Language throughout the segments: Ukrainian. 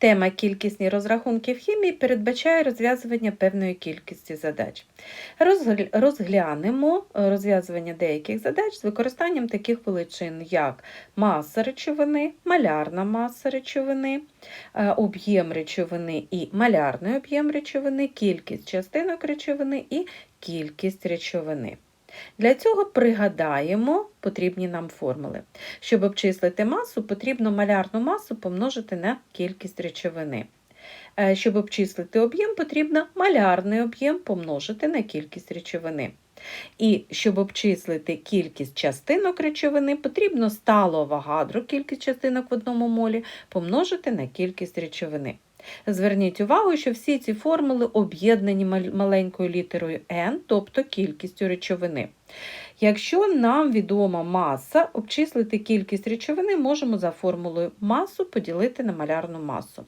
Тема кількісні розрахунки в хімії передбачає розв'язування певної кількості задач. Розглянемо е, розв'язування деяких задач з використанням таких величин, як маса речовини, малярна маса речовини, е, об'єм речовини і малярний об'єм речовини, кількість частинок речовини і кількість речовини. Для цього пригадаємо потрібні нам формули. Щоб обчислити масу, потрібно малярну масу помножити на кількість речовини. Е, Щоб обчислити об'єм, потрібно малярний об'єм помножити на кількість речовини. І щоб обчислити кількість частинок речовини, потрібно стало Авогадро, кількість частинок в одному молі, помножити на кількість речовини. Зверніть увагу, що всі ці формули об'єднані маленькою літерою n, тобто кількістю речовини. Якщо нам відома маса, обчислити кількість речовини можемо за формулою масу поділити на малярну масу.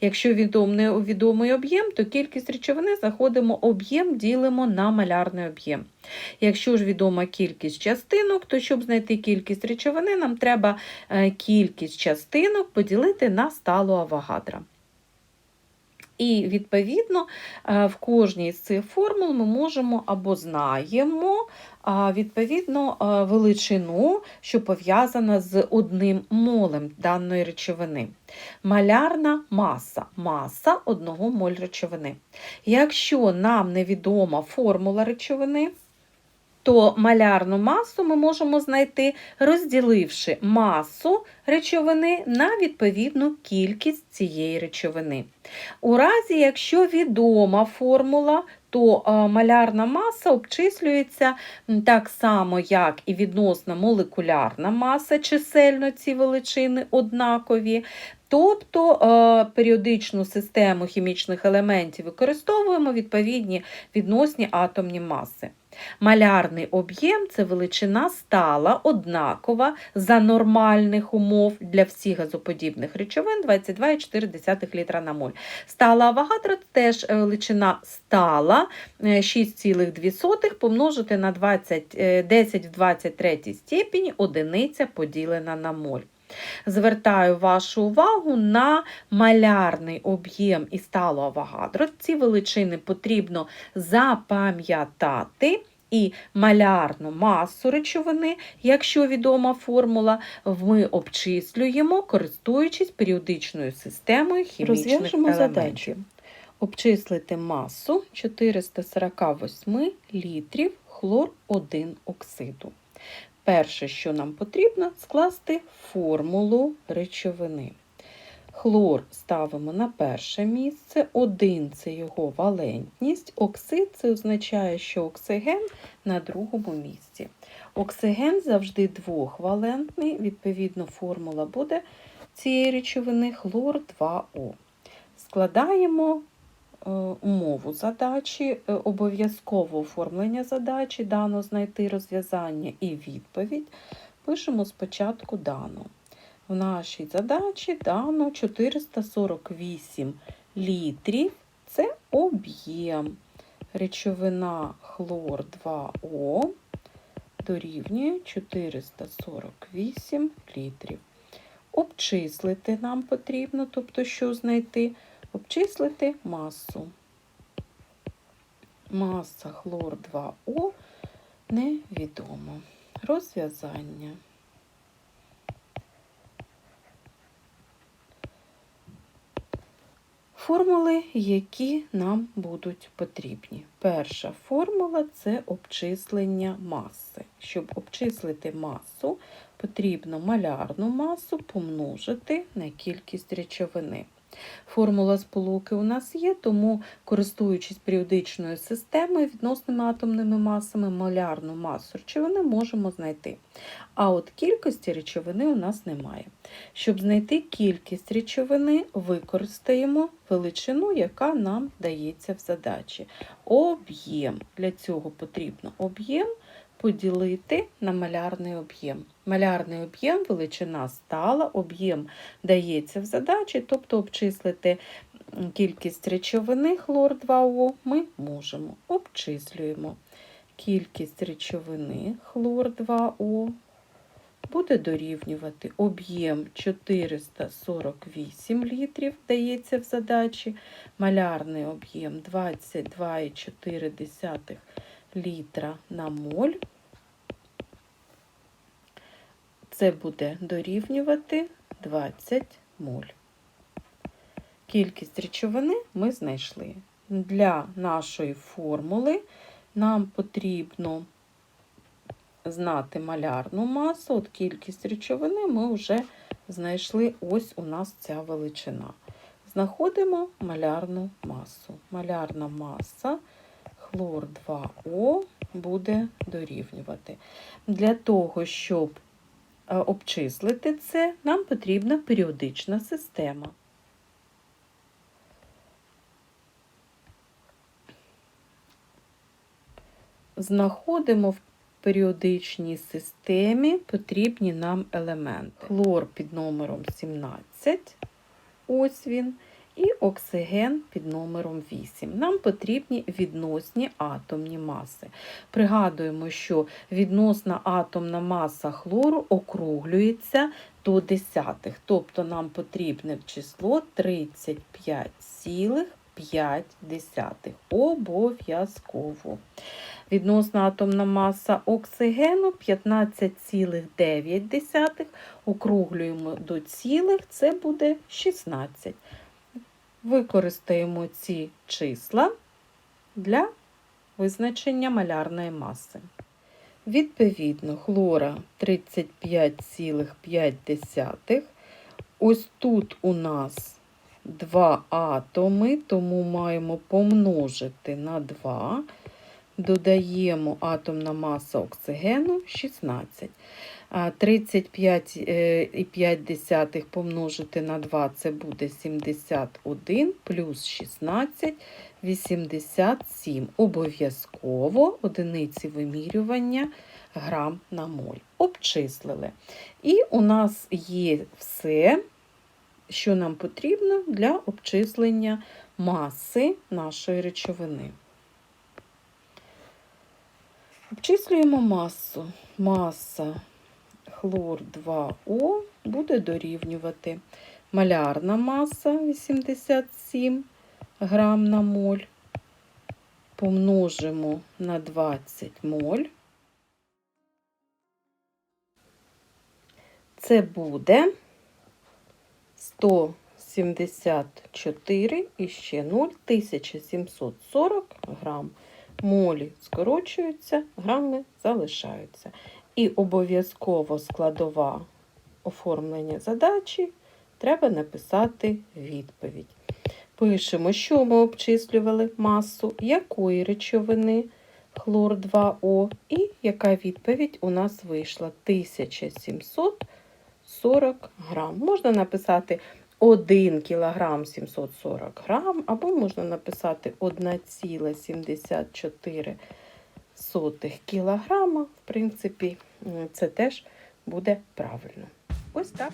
Якщо відомий, відомий об'єм, то кількість речовини заходимо об'єм ділимо на малярний об'єм. Якщо ж відома кількість частинок, то щоб знайти кількість речовини, нам треба е, кількість частинок поділити на сталу Авогадра. І, відповідно, е, в кожній з цих формул ми можемо або знаємо відповідно е, величину, що пов'язана з одним молем даної речовини. Малярна маса маса одного моль речовини. Якщо нам невідома формула речовини, то малярну масу ми можемо знайти, розділивши масу речовини на відповідну кількість цієї речовини. У разі, якщо відома формула, то е, малярна маса обчислюється так само, як і відносна молекулярна маса, чисельно ці величини однакові. Тобто е, періодичну систему хімічних елементів використовуємо відповідні відносні атомні маси. Малярний об'єм це величина стала, однакова за нормальних умов для всіх газоподібних речовин 22,4 літра на моль. Стала Авогадро теж е, величина стала е, 6,2 помножити на 20, е, 10 в 23 степені одиниця поділена на моль. Звертаю вашу увагу на малярний об'єм і сталу Авогадро. Ці величини потрібно запам'ятати. І малярну масу речовини, якщо відома формула, ми обчислюємо, користуючись періодичною системою хімічних Розв'яжемо елементів. задачі. Обчислити масу 448 літрів хлор 1 оксиду. Перше, що нам потрібно, скласти формулу речовини. Хлор ставимо на перше місце, 1 це його валентність, оксид це означає, що оксиген на другому місці. Оксиген завжди двохвалентний, відповідно, формула буде цієї речовини хлор 2О. Складаємо е, умову задачі, е, обов'язково оформлення задачі, дано знайти розв'язання і відповідь. Пишемо спочатку дану. В нашій задачі дано 448 літрів. Це об'єм. Речовина хлор 2О дорівнює 448 літрів. Обчислити нам потрібно, тобто що знайти? Обчислити масу. Маса хлор 2О невідомо. Розв'язання. Формули, які нам будуть потрібні. Перша формула це обчислення маси. Щоб обчислити масу, потрібно малярну масу помножити на кількість речовини. Формула сполуки у нас є, тому, користуючись періодичною системою, відносними атомними масами, малярну масу речовини можемо знайти. А от кількості речовини у нас немає. Щоб знайти кількість речовини, використаємо величину, яка нам дається в задачі. Об'єм. Для цього потрібно об'єм поділити на малярний об'єм. Малярний об'єм, величина стала, об'єм дається в задачі, тобто обчислити кількість речовини хлор 2О ми можемо. Обчислюємо кількість речовини хлор 2О буде дорівнювати об'єм 448 літрів, дається в задачі, малярний об'єм 22,4 літра на моль. Це буде дорівнювати 20 моль. Кількість речовини ми знайшли. Для нашої формули нам потрібно знати малярну масу. От кількість речовини ми вже знайшли ось у нас ця величина. Знаходимо малярну масу. Малярна маса хлор 2О буде дорівнювати. Для того, щоб е, обчислити це, нам потрібна періодична система. Знаходимо в періодичній системі потрібні нам елементи. Хлор під номером 17, ось він, і оксиген під номером 8. Нам потрібні відносні атомні маси. Пригадуємо, що відносна атомна маса хлору округлюється до десятих, тобто нам потрібне число 35,5 обов'язково. Відносна атомна маса оксигену 15,9. Округлюємо до цілих, це буде 16. Використаємо ці числа для визначення малярної маси. Відповідно, хлора 35,5. Ось тут у нас два атоми, тому маємо помножити на 2. Додаємо атомна маса оксигену 16. 35,5 помножити на 2 це буде 71 плюс 16 87. Обов'язково одиниці вимірювання грам на моль. Обчислили. І у нас є все, що нам потрібно для обчислення маси нашої речовини. Обчислюємо масу. Маса хлор 2О буде дорівнювати малярна маса 87 грам на моль. Помножимо на 20 моль. Це буде 174 і ще 0, 1740 грам. Молі скорочуються, грами залишаються. І обов'язково складова оформлення задачі треба написати відповідь. Пишемо, що ми обчислювали масу, якої речовини хлор 2О, і яка відповідь у нас вийшла 1740 грам. Можна написати 1 кг 740 грам, або можна написати 1,74 кг. В принципі, це теж буде правильно. Ось так.